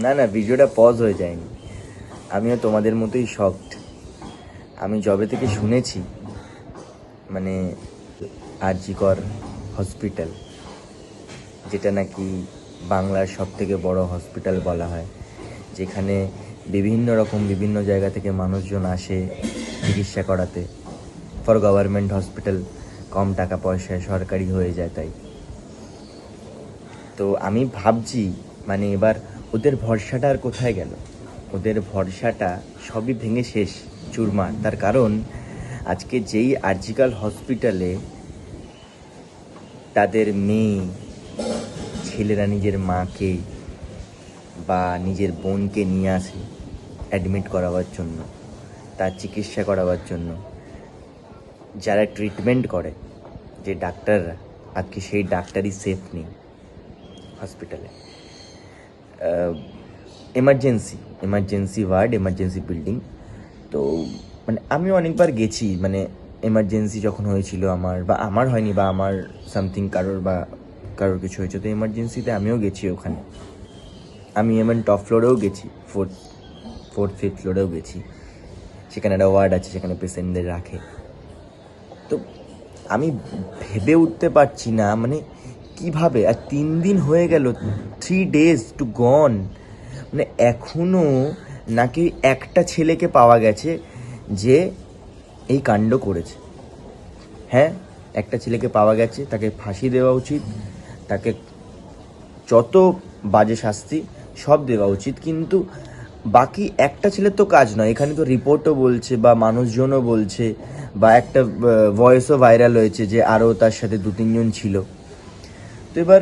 না না, ভিডিওটা পজ হয়ে যায়নি। আমিও তোমাদের মতোই শকড আমি জবে থেকে শুনেছি মানে আরজিকর হসপিটাল যেটা নাকি বাংলার সব থেকে বড় হসপিটাল বলা হয়, যেখানে বিভিন্ন রকম, বিভিন্ন জায়গা থেকে মানুষজন আসে চিকিৎসা করাতে। ফর গভর্নমেন্ট হসপিটাল কম টাকা পয়সায় সরকারি হয়ে যায় তাই। তো আমি ভাবছি মানে এবার ওদের ভরসাটা আর কোথায় গেল? ওদের ভরসাটা সবই ভেঙে শেষ, চুরমার। তার কারণ, আজকে যেই আর্জিক্যাল হসপিটালে তাদের মেয়ে, ছেলেরা নিজের মাকে বা নিজের বোনকে নিয়ে আসে অ্যাডমিট করাবার জন্য, তার চিকিৎসা করাবার জন্য, যারা ট্রিটমেন্ট করে, যে ডাক্তাররা, আজকে সেই ডাক্তারই সেফ নেই হসপিটালে emergency emergency ward emergency building তো মানে আমি অনেকবার গেছি মানে এমার্জেন্সি যখন হয়েছিল আমার, বা আমার হয়নি, বা আমার সামথিং কারোর বা কারোর কিছু হয়েছে, তো এমার্জেন্সিতে আমিও গেছি ওখানে। আমি এমন টপ ফ্লোরেও গেছি ফোর্থ ফোর্থ ফিফথ ফ্লোরেও গেছি। সেখানে একটা ওয়ার্ড আছে, সেখানে পেশেন্টদের রাখে। তো আমি ভেবে উঠতে পারছি না মানে কীভাবে? আর তিন দিন হয়ে গেল থ্রি ডেজ টু গন মানে এখনও নাকি একটা ছেলেকে পাওয়া গেছে যে এই কাণ্ড করেছে। হ্যাঁ একটা ছেলেকে পাওয়া গেছে, তাকে ফাঁসি দেওয়া উচিত, তাকে যত বাজে শাস্তি সব দেওয়া উচিত, কিন্তু বাকি একটা ছেলের তো কাজ নয়। এখানে তো রিপোর্টও বলছে বা মানুষজনও বলছে বা একটা ভয়েসও ভাইরাল হয়েছে যে আরও তার সাথে দু তিনজন ছিল। তো এবার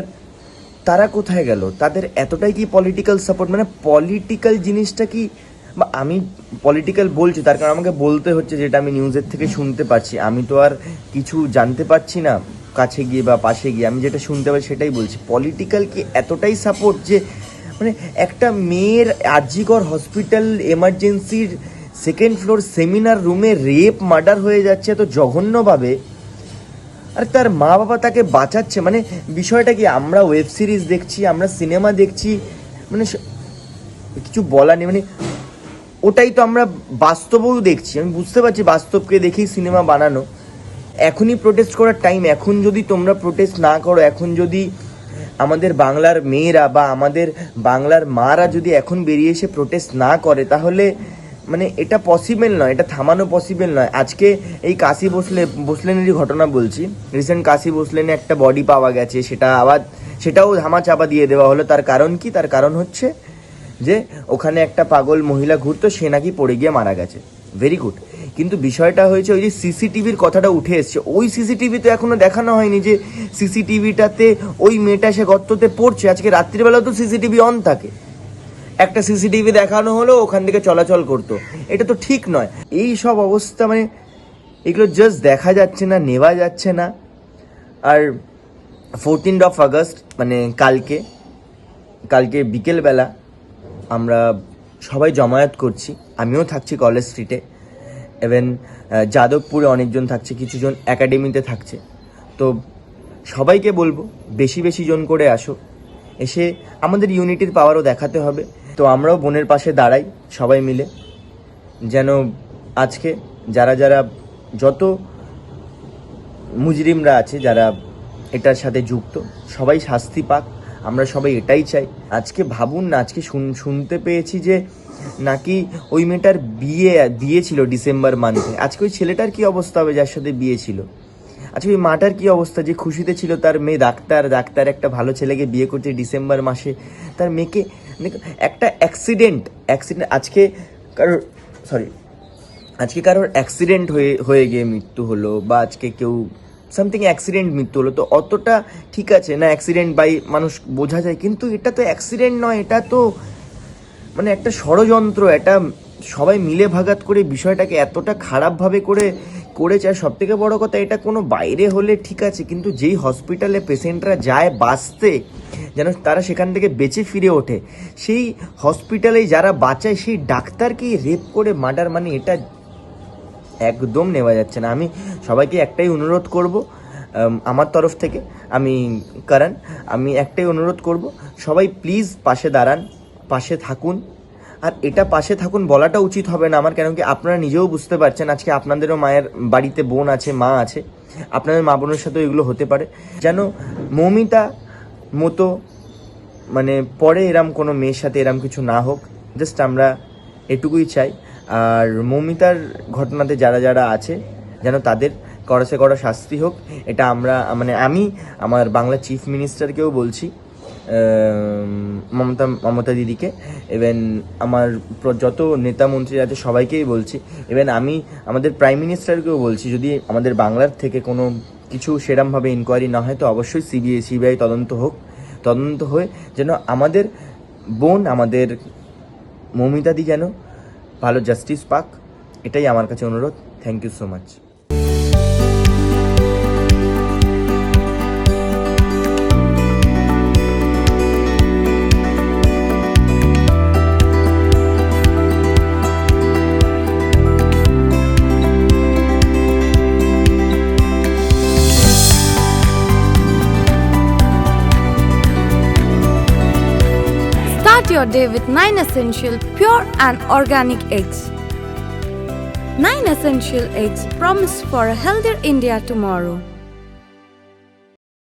তারা কোথায় গেল? তাদের এতটাই কি পলিটিক্যাল সাপোর্ট মানে পলিটিক্যাল জিনিসটা কি? বা আমি পলিটিক্যাল বলছি, তার কারণ আমাকে বলতে হচ্ছে যেটা আমি নিউজের থেকে শুনতে পাচ্ছি। আমি তো আর কিছু জানতে পারছি না, কাছে গিয়ে বা পাশে গিয়ে। আমি যেটা শুনতে পাই সেটাই বলছি। পলিটিক্যাল কি এতটাই সাপোর্ট যে মানে একটা মেয়ের আরজিকর হসপিটাল এমার্জেন্সির সেকেন্ড ফ্লোর সেমিনার রুমে রেপ মার্ডার হয়ে যাচ্ছে এত জঘন্যভাবে। আর তার মা বাবা তাকে বাঁচাচ্ছে মানে বিষয়টা কি, আমরা ওয়েব সিরিজ দেখছি, আমরা সিনেমা দেখছি মানে কিছু বলার নেই মানে ওটাই তো আমরা বাস্তবেও দেখছি। আমি বুঝতে পারছি বাস্তবকে দেখেই সিনেমা বানানো। এখনই প্রোটেস্ট করার টাইম এখন যদি তোমরা প্রোটেস্ট না করো, এখন যদি আমাদের বাংলার মেয়েরা বা আমাদের বাংলার মারা যদি এখন বেরিয়ে এসে প্রোটেস্ট না করে, তাহলে মানে এটা পসিবল নয়, এটা থামানো পসিবল নয়। আজকে এই কাশি বসলে, বসলেনেরই ঘটনা বলছি। রিসেন্ট কাশি বসলেনে একটা বডি পাওয়া গেছে, সেটা আবার, সেটাও ধামা চাপা দিয়ে দেওয়া হলো। তার কারণ কি? তার কারণ হচ্ছে যে, ওখানে একটা পাগল মহিলা ঘুরতো, সে নাকি পড়ে গিয়ে মারা গেছে। ভেরি গুড কিন্তু বিষয়টা হয়েছে, ওই যে সিসিটিভির কথাটা উঠে এসছে। ওই সিসিটিভি তো এখনও দেখানো হয়নি যে, সিসিটিভিটাতে ওই মেয়েটা সে গর্ততে পড়ছে। আজকে রাত্রিবেলা তো সিসিটিভি অন থাকে। একটা সিসিটিভি দেখানো হলো, ওখান থেকে চলাচল করতো। এটা তো ঠিক নয়। এই সব অবস্থা মানে এগুলো জাস্ট দেখা যাচ্ছে না, নেওয়া যাচ্ছে না। আর ফোরটিন অফ আগস্ট মানে কালকে কালকে বিকেলবেলা আমরা সবাই জমায়েত করছি। আমিও থাকছি কলেজ স্ট্রিটে ইভেন যাদবপুরে অনেকজন থাকছে, কিছুজন একাডেমিতে থাকছে। তো সবাইকে বলব, বেশি বেশি জন করে আসো। এসে আমাদের ইউনিটির পাওয়ারও দেখাতে হবে। তো আমরাও বোনের পাশে দাঁড়াই, সবাই মিলে। যেন আজকে যারা যারা যত মুজরিমরা আছে, যারা এটার সাথে যুক্ত, সবাই শাস্তি পাক, আমরা সবাই এটাই চাই। আজকে ভাবুন না, আজকে শুন- শুনতে পেয়েছি যে নাকি ওই মেয়েটার বিয়ে বিয়ে ছিল ডিসেম্বর মান্থে আজকে ওই ছেলেটার কি অবস্থা হবে যার সাথে বিয়ে ছিল? আজকে ওই মাটার কি অবস্থা? যে খুশিতে ছিল তার মেয়ে ডাক্তার ডাক্তার একটা ভালো ছেলেকে বিয়ে করছে ডিসেম্বর মাসে। তার মেয়েকে একটা অ্যাক্সিডেন্ট অ্যাক্সিডেন্ট আজকে কারোর সরি আজকে কারোর অ্যাক্সিডেন্ট হয়ে হয়ে গিয়ে মৃত্যু হলো বা আজকে কেউ সামথিং অ্যাক্সিডেন্ট মৃত্যু হলো। তো অতটা ঠিক আছে না অ্যাক্সিডেন্ট বাই মানুষ বোঝা যায়, কিন্তু এটা তো অ্যাক্সিডেন্ট নয়, এটা তো মানে একটা ষড়যন্ত্র, এটা সবাই মিলে ভাগাত করে বিষয়টাকে এতটা খারাপভাবে করে করেছে। আর সব থেকে বড় কথা, এটা কোনো বাইরে হলে ঠিক আছে, কিন্তু যেই হসপিটালে পেশেন্টরা যায় বাঁচতে, যেন তারা সেখান থেকে বেঁচে ফিরে ওঠে। সেই হসপিটালে যারা বাঁচায়, সেই ডাক্তারকেই রেপ করে মার্ডার মানে এটা একদম নেওয়া যাচ্ছে না। আমি সবাইকে একটাই অনুরোধ করব আমার তরফ থেকে, আমি কারণ, আমি একটাই অনুরোধ করব, সবাই প্লিজ পাশে দাঁড়ান, পাশে থাকুন। আর এটা পাশে থাকুন, বলাটা উচিত হবে না আমার কেন কি আপনারা নিজেও বুঝতে পারছেন, আজকে আপনাদেরও মায়ের বাড়িতে বোন আছে, মা আছে, আপনাদের মা বোনের সাথেও এগুলো হতে পারে। যেন মৌমিতা মতো মানে পরে এরম কোনো মেয়ের সাথে এরম কিছু না হোক, জাস্ট আমরা এটুকুই চাই। আর মৌমিতার ঘটনাতে যারা যারা আছে, যেন তাদের কড়াসে কড়া শাস্তি হোক, এটা আমরা মানে আমি আমার বাংলা চিফ মিনিস্টারকেও বলছি। মমতা মমতা দিদিকে। ইভেন আমার যত নেতা মন্ত্রী আছে, সবাইকেই বলছি। ইভেন আমি আমাদের প্রাইম মিনিস্টারকেও বলছি, যদি আমাদের বাংলার থেকে কোনো কিছু সেরমভাবে ইনকোয়ারি না হয়, তো অবশ্যই সিবিআই সিবিআই তদন্ত হোক। তদন্ত হয়ে যেন আমাদের বোন, আমাদের মৌমিতাদি যেন ভালো জাস্টিস পাক। এটাই আমার কাছে অনুরোধ। Thank you so much Your day with 9 essential pure and organic eggs. 9 essential eggs promise for a healthier India tomorrow.